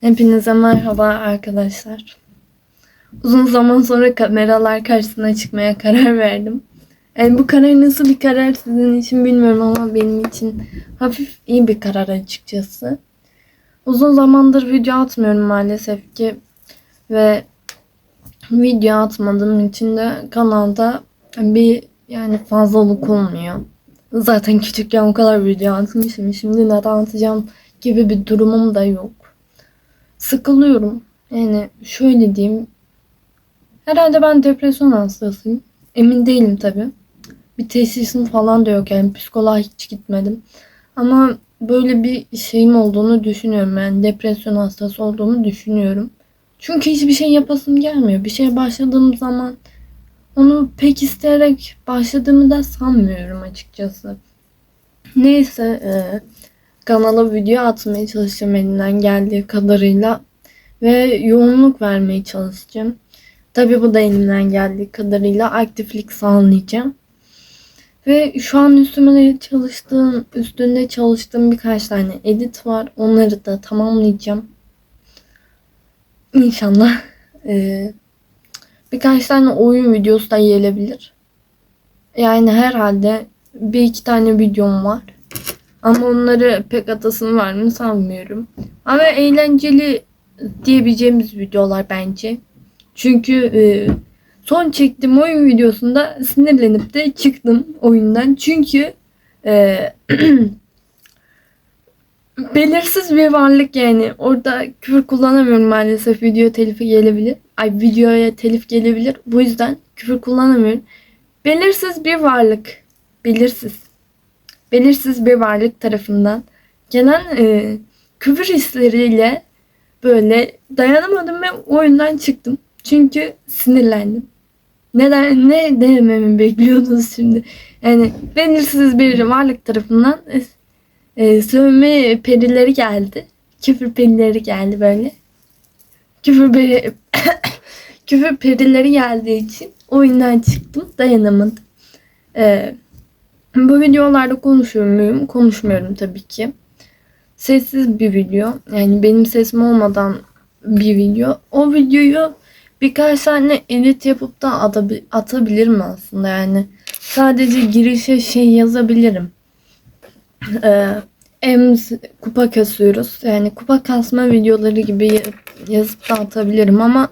Hepinize merhaba arkadaşlar. Uzun zaman sonra kameralar karşısına çıkmaya karar verdim. Yani bu karar nasıl bir karar sizin için bilmiyorum ama benim için hafif iyi bir karar açıkçası. Uzun zamandır video atmıyorum maalesef ki ve video atmadığım için de kanalda bir yani fazlalık olmuyor. Zaten küçükken o kadar video atmışım. Şimdi neden atacağım gibi bir durumum da yok sıkılıyorum. Yani şöyle diyeyim. Herhalde ben depresyon hastasıyım. Emin değilim tabi. Bir teşhisim falan da yok yani psikoloğa hiç gitmedim. Ama böyle bir şeyim olduğunu düşünüyorum yani depresyon hastası olduğumu düşünüyorum. Çünkü hiçbir şey yapasım gelmiyor. Bir şeye başladığım zaman onu pek isteyerek başladığımı da sanmıyorum açıkçası. Neyse e, kanala video atmaya çalışacağım elimden geldiği kadarıyla ve yoğunluk vermeye çalışacağım. Tabi bu da elimden geldiği kadarıyla aktiflik sağlayacağım. Ve şu an üstüme çalıştığım, üstünde çalıştığım birkaç tane edit var. Onları da tamamlayacağım. İnşallah. Ee, birkaç tane oyun videosu da gelebilir. Yani herhalde bir iki tane videom var. Ama onları pek atasını var mı sanmıyorum. Ama eğlenceli diyebileceğimiz videolar bence. Çünkü e, son çektiğim oyun videosunda sinirlenip de çıktım oyundan. Çünkü e, belirsiz bir varlık yani. Orada küfür kullanamıyorum maalesef. Video telifi gelebilir. Ay videoya telif gelebilir. Bu yüzden küfür kullanamıyorum. Belirsiz bir varlık. Belirsiz belirsiz bir varlık tarafından gelen e, küfür hisleriyle böyle dayanamadım ve oyundan çıktım. Çünkü sinirlendim. Neden ne dememi bekliyordunuz şimdi? Yani belirsiz bir varlık tarafından e, e, sövme perileri geldi. Küfür perileri geldi böyle. Küfür peri, küfür perileri geldiği için oyundan çıktım. Dayanamadım. Eee bu videolarda konuşuyor muyum? Konuşmuyorum tabii ki. Sessiz bir video. Yani benim sesim olmadan bir video. O videoyu birkaç tane edit yapıp da atabilirim aslında yani. Sadece girişe şey yazabilirim. Ee, Ems kupa kasıyoruz. Yani kupa kasma videoları gibi yazıp da atabilirim ama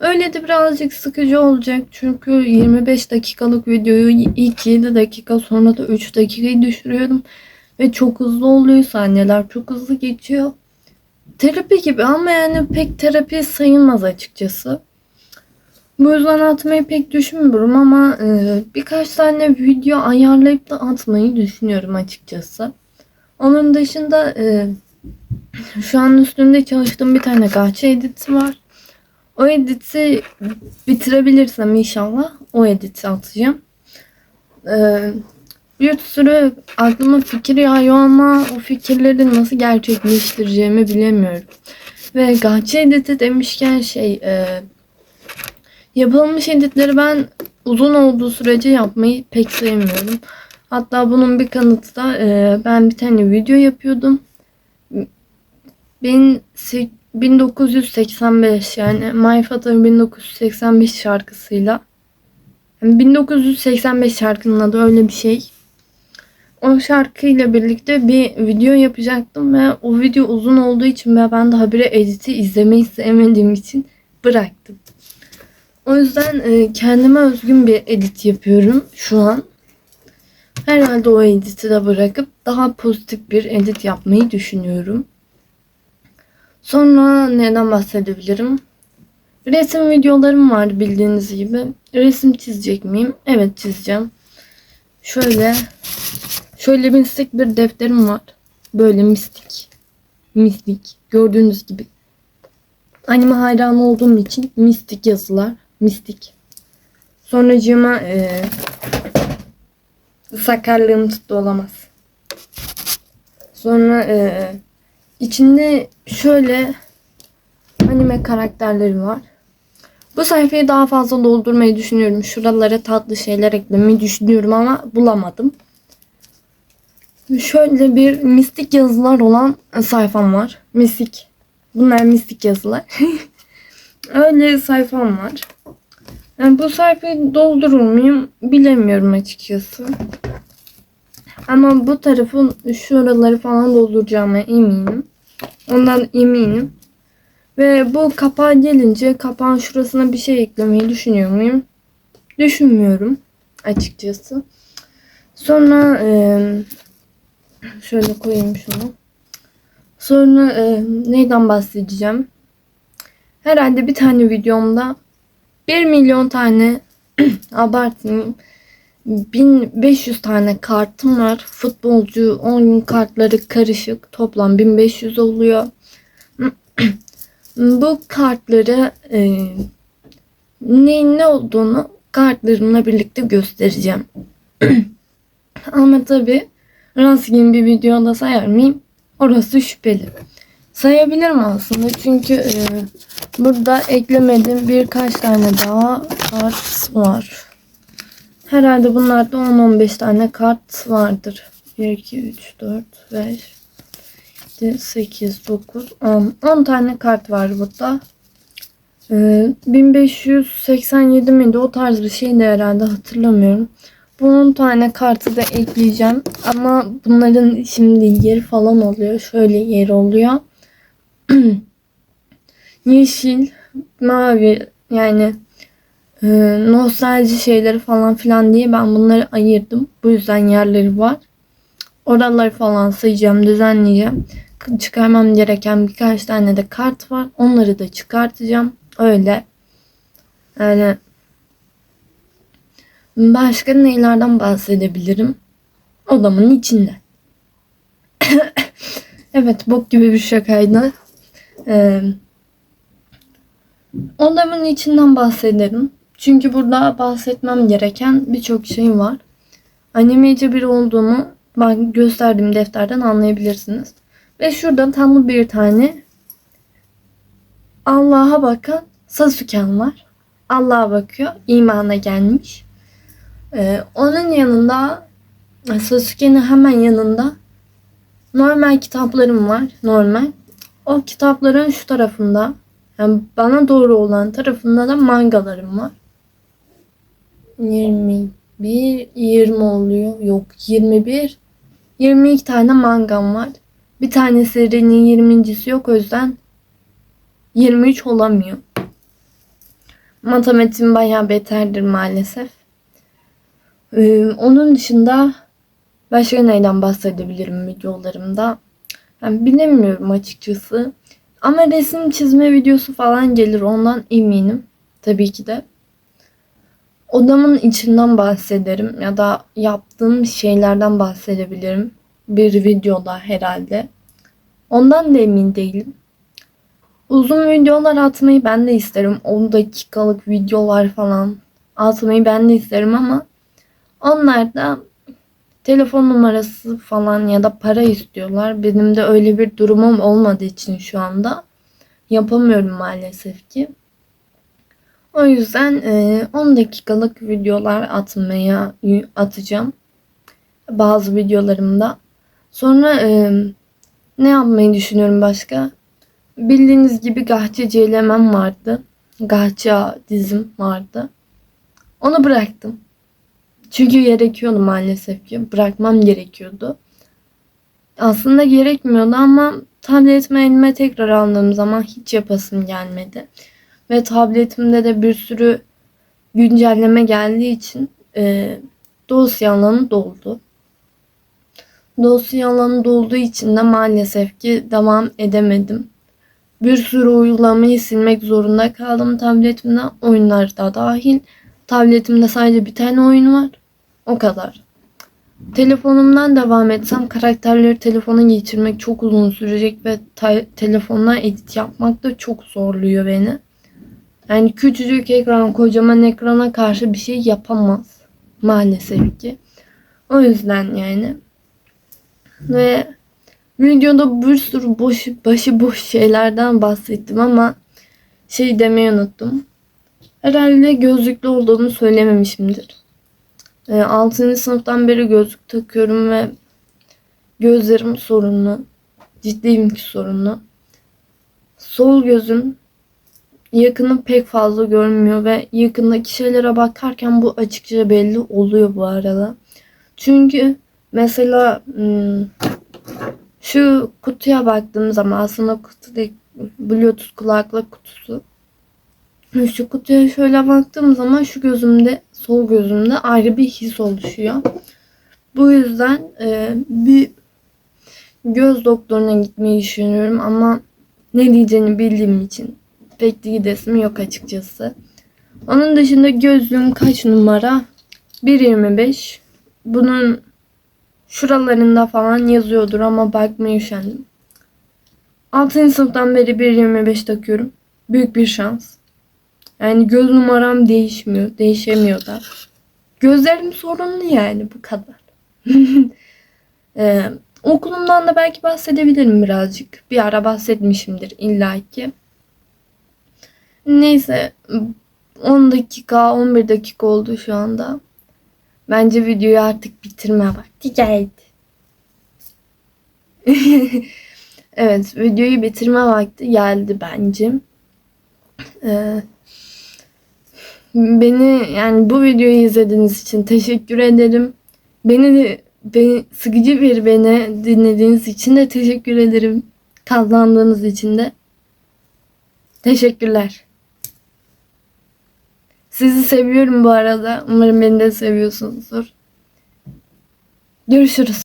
Öyle de birazcık sıkıcı olacak. Çünkü 25 dakikalık videoyu ilk 7 dakika sonra da 3 dakikayı düşürüyorum. Ve çok hızlı oluyor sahneler. Çok hızlı geçiyor. Terapi gibi ama yani pek terapi sayılmaz açıkçası. Bu yüzden atmayı pek düşünmüyorum ama e, birkaç tane video ayarlayıp da atmayı düşünüyorum açıkçası. Onun dışında e, şu an üstünde çalıştığım bir tane gahçe editi var. O editi bitirebilirsem inşallah o editi atacağım. Ee, bir sürü aklıma fikir yağıyor ama o fikirleri nasıl gerçekleştireceğimi bilemiyorum. Ve Gahçe editi demişken şey e, yapılmış editleri ben uzun olduğu sürece yapmayı pek sevmiyorum. Hatta bunun bir kanıtı da e, ben bir tane video yapıyordum. Ben 1985 yani My Father 1985 şarkısıyla. Yani 1985 şarkının adı öyle bir şey. O şarkıyla birlikte bir video yapacaktım ve o video uzun olduğu için ve ben daha bir editi izlemeyi sevmediğim için bıraktım. O yüzden e, kendime özgün bir edit yapıyorum şu an. Herhalde o editi de bırakıp daha pozitif bir edit yapmayı düşünüyorum. Sonra neden bahsedebilirim? Resim videolarım var bildiğiniz gibi. Resim çizecek miyim? Evet çizeceğim. Şöyle şöyle mistik bir defterim var. Böyle mistik. Mistik. Gördüğünüz gibi. Anime hayranı olduğum için mistik yazılar. Mistik. Sonracığıma e, sakarlığım tuttu olamaz. Sonra e, İçinde şöyle anime karakterleri var. Bu sayfayı daha fazla doldurmayı düşünüyorum. Şuralara tatlı şeyler eklemeyi düşünüyorum ama bulamadım. Şöyle bir mistik yazılar olan sayfam var. Mistik Bunlar mistik yazılar. Öyle sayfam var. Yani bu sayfayı doldurur muyum bilemiyorum açıkçası. Ama bu tarafın şuraları falan dolduracağıma eminim. Ondan eminim. Ve bu kapağa gelince kapağın şurasına bir şey eklemeyi düşünüyor muyum? Düşünmüyorum açıkçası. Sonra eee, şöyle koyayım şunu. Sonra eee, neyden bahsedeceğim? Herhalde bir tane videomda 1 milyon tane abartmayayım 1500 tane kartım var. Futbolcu 10 gün kartları karışık. Toplam 1500 oluyor. Bu kartları e, neyin ne olduğunu kartlarımla birlikte göstereceğim. Ama tabi rastgele bir videoda sayar mıyım? Orası şüpheli. Sayabilirim aslında çünkü e, burada eklemediğim birkaç tane daha kart var. Herhalde bunlarda 10-15 tane kart vardır. 1, 2, 3, 4, 5, 7, 8, 9, 10. 10 tane kart var burada. Ee, 1587 miydi o tarz bir şeydi herhalde hatırlamıyorum. Bu 10 tane kartı da ekleyeceğim. Ama bunların şimdi yeri falan oluyor. Şöyle yeri oluyor. Yeşil, mavi yani e, nostalji şeyleri falan filan diye ben bunları ayırdım. Bu yüzden yerleri var. Oraları falan sayacağım, düzenleyeceğim. Çıkarmam gereken birkaç tane de kart var. Onları da çıkartacağım. Öyle. Yani başka neylerden bahsedebilirim? Odamın içinde. evet, bok gibi bir şakaydı. Ee, odamın içinden bahsederim. Çünkü burada bahsetmem gereken birçok şey var. Animeci biri olduğumu ben gösterdiğim defterden anlayabilirsiniz. Ve şurada tam bir tane Allah'a bakan Sasuke'm var. Allah'a bakıyor. imana gelmiş. Ee, onun yanında Sasuke'nin hemen yanında normal kitaplarım var. Normal. O kitapların şu tarafında yani bana doğru olan tarafında da mangalarım var. 21, 20 oluyor. Yok 21. 22 tane mangam var. Bir tane serinin 20.si yok o yüzden 23 olamıyor. Matematiğim bayağı beterdir maalesef. Ee, onun dışında başka neyden bahsedebilirim videolarımda? Ben bilemiyorum açıkçası. Ama resim çizme videosu falan gelir ondan eminim. Tabii ki de. Odamın içinden bahsederim ya da yaptığım şeylerden bahsedebilirim. Bir videoda herhalde. Ondan da emin değilim. Uzun videolar atmayı ben de isterim. 10 dakikalık videolar falan atmayı ben de isterim ama onlar da telefon numarası falan ya da para istiyorlar. Benim de öyle bir durumum olmadığı için şu anda yapamıyorum maalesef ki. O yüzden e, 10 dakikalık videolar atmaya atacağım. Bazı videolarımda. Sonra e, ne yapmayı düşünüyorum başka? Bildiğiniz gibi Gahçe Ceylemem vardı. Gahça dizim vardı. Onu bıraktım. Çünkü gerekiyordu maalesef ki. Bırakmam gerekiyordu. Aslında gerekmiyordu ama tabletimi elime tekrar aldığım zaman hiç yapasım gelmedi. Ve tabletimde de bir sürü güncelleme geldiği için e, dosya alanı doldu. Dosya alanı dolduğu için de maalesef ki devam edemedim. Bir sürü uygulamayı silmek zorunda kaldım tabletimden. Oyunlar da dahil. Tabletimde sadece bir tane oyun var. O kadar. Telefonumdan devam etsem karakterleri telefona geçirmek çok uzun sürecek ve telefonla edit yapmak da çok zorluyor beni. Yani küçücük ekran, kocaman ekrana karşı bir şey yapamaz. Maalesef ki. O yüzden yani. Ve videoda bir sürü boş, başı boş şeylerden bahsettim ama şey demeyi unuttum. Herhalde gözlüklü olduğumu söylememişimdir. 6. sınıftan beri gözlük takıyorum ve gözlerim sorunlu. Ciddiyim ki sorunlu. sol gözüm yakını pek fazla görmüyor ve yakındaki şeylere bakarken bu açıkça belli oluyor bu arada. Çünkü mesela hmm, şu kutuya baktığım zaman aslında kutu değil, Bluetooth kulaklık kutusu. Şu kutuya şöyle baktığım zaman şu gözümde, sol gözümde ayrı bir his oluşuyor. Bu yüzden e, bir göz doktoruna gitmeyi düşünüyorum ama ne diyeceğini bildiğim için pek de gidesim yok açıkçası. Onun dışında gözlüğüm kaç numara? 1.25. Bunun şuralarında falan yazıyordur ama bakmaya üşendim. 6. sınıftan beri 1.25 takıyorum. Büyük bir şans. Yani göz numaram değişmiyor. Değişemiyor da. Gözlerim sorunlu yani bu kadar. Ee, okulumdan da belki bahsedebilirim birazcık. Bir ara bahsetmişimdir illaki. Neyse 10 dakika 11 dakika oldu şu anda. Bence videoyu artık bitirme vakti geldi. evet videoyu bitirme vakti geldi bence. Ee, beni yani bu videoyu izlediğiniz için teşekkür ederim. Beni beni sıkıcı bir beni dinlediğiniz için de teşekkür ederim. Kazandığınız için de teşekkürler. Sizi seviyorum bu arada. Umarım beni de seviyorsunuzdur. Görüşürüz.